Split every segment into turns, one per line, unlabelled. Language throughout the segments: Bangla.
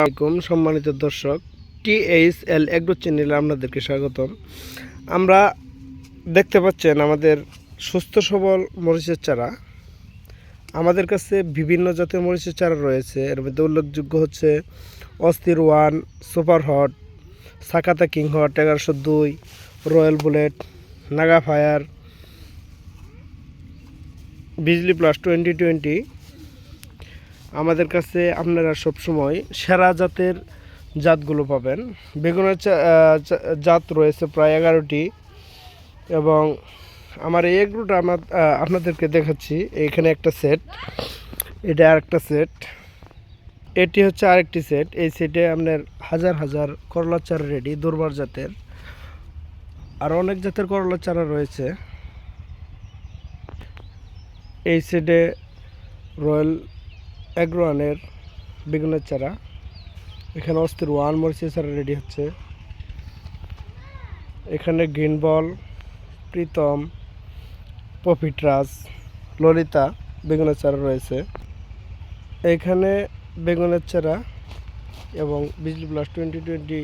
আসসালামাইকুম সম্মানিত দর্শক, টি এইচ এল এগ্রো চ্যানেলে আপনাদেরকে স্বাগতম। আমরা দেখতে পাচ্ছেন আমাদের সুস্থ সবল মরিচের চারা। আমাদের কাছে বিভিন্ন জাতের মরিচের চারা রয়েছে। এর মধ্যে উল্লেখযোগ্য হচ্ছে অস্থির one, super hot, Sakata king hot, এগারোশো দুই, royal bullet, Naga fire, Bijli plus twenty twenty আমাদের কাছে আপনারা সবসময় সেরা জাতের জাতগুলো পাবেন। বেগুনের জাত রয়েছে প্রায় এগারোটি এবং আমার এই এগুলোটা আমার আপনাদেরকে দেখাচ্ছি। এখানে একটা সেট, এটা আরেকটা সেট। এটি হচ্ছে আরেকটি সেট। এই সেটে আপনার হাজার হাজার করলা চারা রেডি দুর্বার জাতের। আর অনেক জাতের করলা চারা রয়েছে। এই সেটে রয়্যাল অ্যাগ্রোয়ানের বেগুনের চারা। এখানে অস্থির ওয়ান মরিচের চারা রেডি হচ্ছে। এখানে গ্রিন বল, প্রীতম পপিট্রাস ললিতা বেগুনের চারা রয়েছে। এখানে বেগুনের চারা এবং বিজলি প্লাস টোয়েন্টি টোয়েন্টি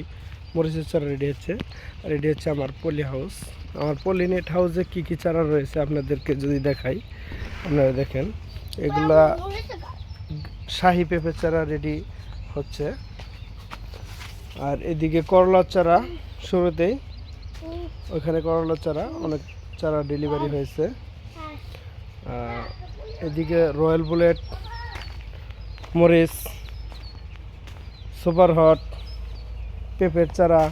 মরিচের চারা রেডি হচ্ছে। রেডি হচ্ছে আমার পলি হাউস। আমার পলি নেট হাউসে কী কী চারা রয়েছে আপনাদেরকে যদি দেখাই, আপনারা দেখেন। এগুলা শাহি পেঁপে চারা রেডি হচ্ছে। আর এদিকে করলার চারা শুরুতেই ওইখানে করলার চারা, অনেক চারা ডেলিভারি হয়েছে। এদিকে রয়্যাল বুলেট, মরিচ, সুপার হট, পেঁপের চারা,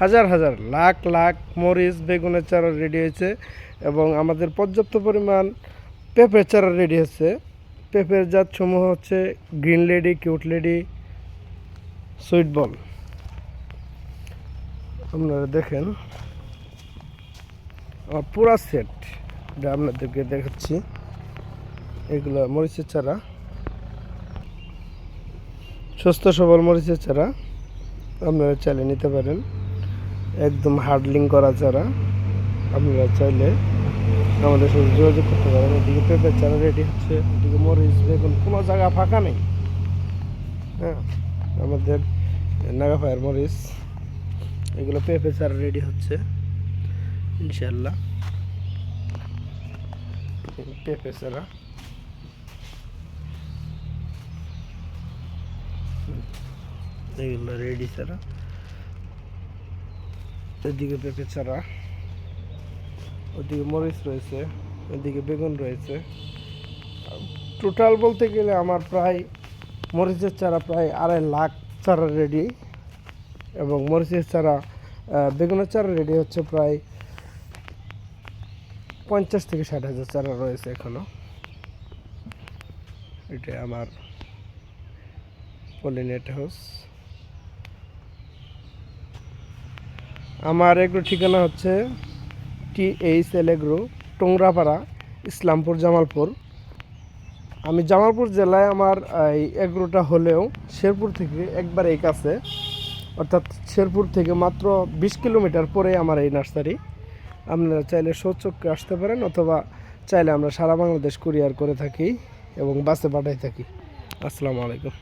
হাজার হাজার, লাখ লাখ মরিচ, বেগুনের চারা রেডি হয়েছে এবং আমাদের পর্যাপ্ত পরিমাণ পেঁপের চারা রেডি হচ্ছে পেঁপের জাত সমূহ হচ্ছে green lady, cute lady, sweet ball. আপনারা দেখেন, আমার পুরা সেট এটা আপনাদেরকে দেখাচ্ছি, এগুলো মরিচের চারা সুস্থ সবল মরিচের চারা, আপনারা চাইলে নিতে পারেন। একদম হার্ডলিং করা চারা, আপনারা চাইলে আমাদের সাথে যোগাযোগ করতে পারেন। এদিকে পেঁপের চারা রেডি হচ্ছে, এদিকে মরিচ, বেগুন, কোনো জায়গা ফাঁকা নেই। হ্যাঁ আমাদের নাগাফায়ার মরিচ, এগুলো পেঁপে চারা রেডি হচ্ছে ইনশাল্লাহ পেঁপে চারা। এগুলো রেডি চারা। এদিকে পেঁপে চারা। ওদিকে মরিচ রয়েছে, ওদিকে বেগুন রয়েছে। টোটাল বলতে গেলে আমার প্রায় মরিচের চারা প্রায় আড়াই লাখ চারা রেডি এবং মরিচের চারা বেগুনের চারা রেডি হচ্ছে প্রায় পঞ্চাশ থেকে ষাট হাজার চারা রয়েছে এখনও এটা আমার পলিনেট হাউস। আমার এগ্রো ঠিকানা হচ্ছে T H L agro Tongrapara, Islampur, Jamalpur. আমি জামালপুর জেলায় আমার এই এগ্রোটা হলেও শেরপুর থেকে একবার এই কাছে, অর্থাৎ শেরপুর থেকে মাত্র বিশ কিলোমিটার পরে আমার এই নার্সারি। আপনারা চাইলে সচক্ষে আসতে পারেন অথবা চাইলে আমরা সারা বাংলাদেশ কুরিয়ার করে থাকি এবং বাসে পাঠাই থাকি। আসসালামু আলাইকুম।